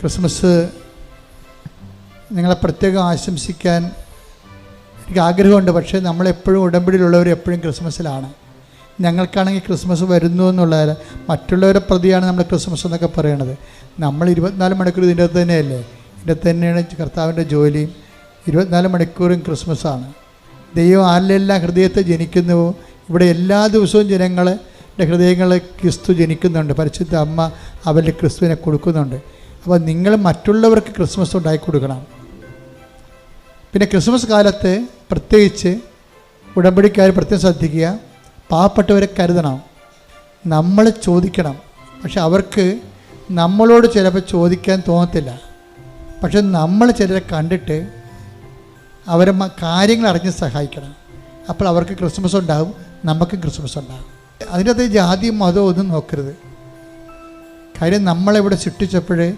Christmas നിങ്ങളെ പ്രത്യേകം ആശംസിക്കാൻ എനിക്ക് ആഗ്രഹമുണ്ട്. പക്ഷേ നമ്മളെപ്പോഴും ഉടമ്പടിയിലുള്ളവർ എപ്പോഴും ക്രിസ്മസിലാണ്. ഞങ്ങൾക്കാണെങ്കിൽ ക്രിസ്മസ് വരുന്നു എന്നുള്ള മറ്റുള്ളവരെ പ്രതിയാണ് നമ്മൾ ക്രിസ്മസ് എന്നൊക്കെ പറയണത്. നമ്മൾ ഇരുപത്തിനാല് മണിക്കൂർ ഇതിന്റെ അകത്ത് തന്നെയല്ലേ? ഇതിന്റെ തന്നെയാണ് കർത്താവിന്റെ ജോലിയും. ഇരുപത്തിനാല് മണിക്കൂറും ക്രിസ്മസാണ്. ദൈവം ആരിലെല്ലാം ഹൃദയത്തെ ജനിക്കുന്നുവോ ഇവിടെ എല്ലാ ദിവസവും ജനങ്ങളുടെ ഹൃദയങ്ങളെ ക്രിസ്തു ജനിക്കുന്നുണ്ട്. പരിശുദ്ധ അമ്മ അവരുടെ ക്രിസ്തുവിനെ കൊടുക്കുന്നുണ്ട്. അപ്പോൾ നിങ്ങൾ മറ്റുള്ളവർക്ക് ക്രിസ്മസ് ഉണ്ടാക്കി കൊടുക്കണം. പിന്നെ ക്രിസ്മസ് കാലത്ത് പ്രത്യേകിച്ച് ഉടമ്പടിക്കാർ പ്രത്യേകം ശ്രദ്ധിക്കുക. പാവപ്പെട്ടവരെ കരുതണം. നമ്മൾ ചോദിക്കണം. പക്ഷെ അവർക്ക് നമ്മളോട് ചിലപ്പോൾ ചോദിക്കാൻ തോന്നത്തില്ല. പക്ഷെ നമ്മൾ ചിലരെ കണ്ടിട്ട് അവരെ കാര്യങ്ങൾ അറിഞ്ഞ് സഹായിക്കണം. അപ്പോൾ അവർക്ക് ക്രിസ്മസ് ഉണ്ടാകും നമുക്കും ക്രിസ്മസ് ഉണ്ടാകും അതിന്റെ അത് ജാതിയും മതവും ഒന്നും നോക്കരുത്. കാര്യം നമ്മളിവിടെ സൃഷ്ടിച്ചപ്പോൾ